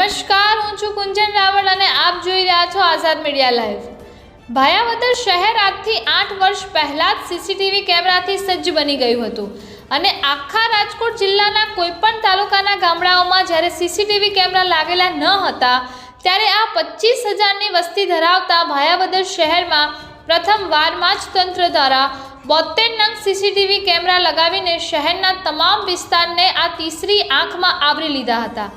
નમસ્કાર, હું છું કુંજન રાવળ અને આપ જોઈ રહ્યા છો આઝાદ મીડિયા લાઈવ. ભાયાવદર શહેર આજથી આઠ વર્ષ પહેલાં જ સીસીટીવી કેમેરાથી સજ્જ બની ગયું હતું અને આખા રાજકોટ જિલ્લાના કોઈપણ તાલુકાના ગામડાઓમાં જ્યારે સીસીટીવી કેમેરા લાગેલા ન હતા, ત્યારે આ પચીસ હજારની વસ્તી ધરાવતા ભાયાવદર શહેરમાં પ્રથમ વારમાં જ તંત્ર દ્વારા બોતેર નંગ સીસીટીવી કેમેરા લગાવીને શહેરના તમામ વિસ્તારને આ તીસરી આંખમાં આવરી લીધા હતા.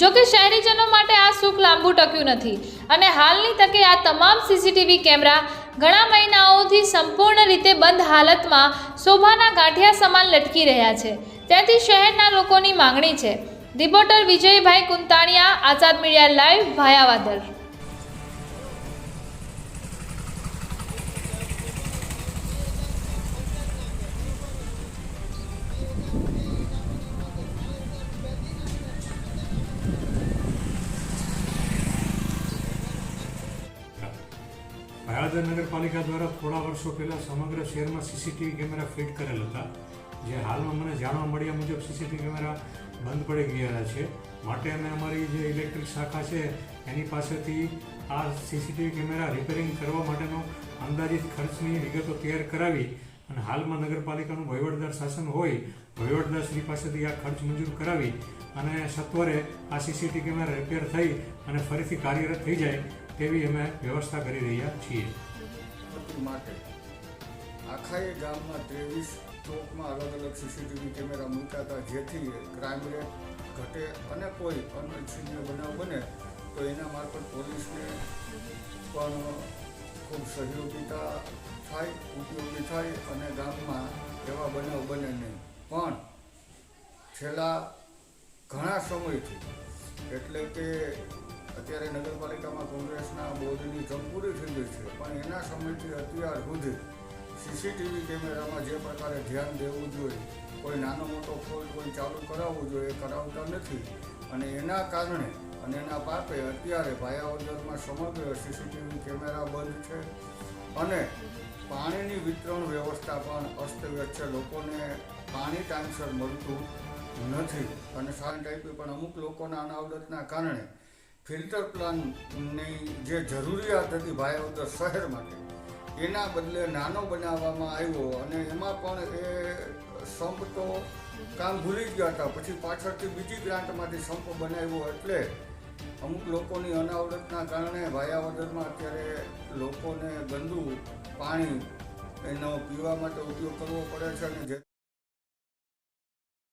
જો કે શહેરીજનો માટે આ સુખ લાંબુ ટક્યું નથી. અને હાલની તકે આ તમામ સીસીટીવી કેમેરા ઘણા મહિનાઓથી સંપૂર્ણ રીતે બંધ હાલતમાં શોભાના ગાંઠિયા સમાન લટકી રહ્યા છે. ત્યાંથી શહેરના લોકોની માંગણી છે. Reporter Vijaybhai Kuntaniya, Azad media live, Bhayavadar. Bhayadar નગરપાલિકા દ્વારા થોડા વર્ષો પહેલાં સમગ્ર શહેરમાં સીસીટીવી કેમેરા ફિટ કરેલ હતા. જે હાલમાં મને જાણવા મળ્યા મુજબ સીસીટીવી કેમેરા બંધ પડી ગયા છે. માટે અમે અમારી જે ઇલેક્ટ્રિક શાખા છે, એની પાસેથી આ સીસીટીવી કેમેરા રિપેરિંગ કરવા માટેનો અંદાજિત ખર્ચની વિગતો તૈયાર કરાવી અને હાલમાં નગરપાલિકાનું વહીવટદાર શાસન હોય વહીવટદારશ્રી પાસેથી આ ખર્ચ મંજૂર કરાવી અને સત્વરે આ સીસીટીવી કેમેરા રિપેર થઈ અને ફરીથી કાર્યરત થઈ જાય તેવી અમે વ્યવસ્થા કરી રહ્યા છીએ. માટે આખા એ ગામમાં ત્રેવીસ ચોકમાં અલગ અલગ સીસીટીવી કેમેરા મૂકાતા જેથી ક્રાઇમ રેટ ઘટે અને કોઈ અનિચ્છનીય બનાવ બને, તો એના મારફત પોલીસને પણ ખૂબ સહયોગિતા થાય, ઉપયોગી થાય અને ગામમાં એવા બનાવ બને નહીં. પણ છેલ્લા ઘણા સમયથી, એટલે કે અત્યારે નગરપાલિકામાં કોંગ્રેસના બોર્ડની જમપૂરી થઈ ગઈ છે. પણ એના સમયથી અત્યાર સુધી સીસીટીવી કેમેરામાં જે પ્રકારે ધ્યાન દેવું જોઈએ, કોઈ નાનો મોટો ફોલ્ટ કોઈ ચાલુ કરાવવું જોઈએ કરાવતા નથી. અને એના કારણે અને એના પાપે અત્યારે ભાયાવદરમાં સમગ્ર સીસીટીવી કેમેરા બંધ છે અને પાણીની વિતરણ વ્યવસ્થા પણ અસ્તવ્યસ્ત છે. લોકોને પાણી ટાઈમસર મળતું નથી. અને સારી ટાઈપે પણ અમુક લોકોના અનાવડતના કારણે ફિલ્ટર પ્લાનની જે જરૂરિયાત હતી ભાયાવદર શહેર માટે એના બદલે નાનો બનાવવામાં આવ્યો અને એમાં પણ એ સંપ તો કામ ભૂલી ગયા હતા. પછી પાછળથી બીજી ગ્રાન્ટમાંથી સંપ બનાવ્યો એટલે અમુક લોકોની અનાવડતના કારણે ભાયાવદરમાં અત્યારે લોકોને ગંદુ પાણી એનો પીવા માટે ઉપયોગ કરવો પડે છે અને જે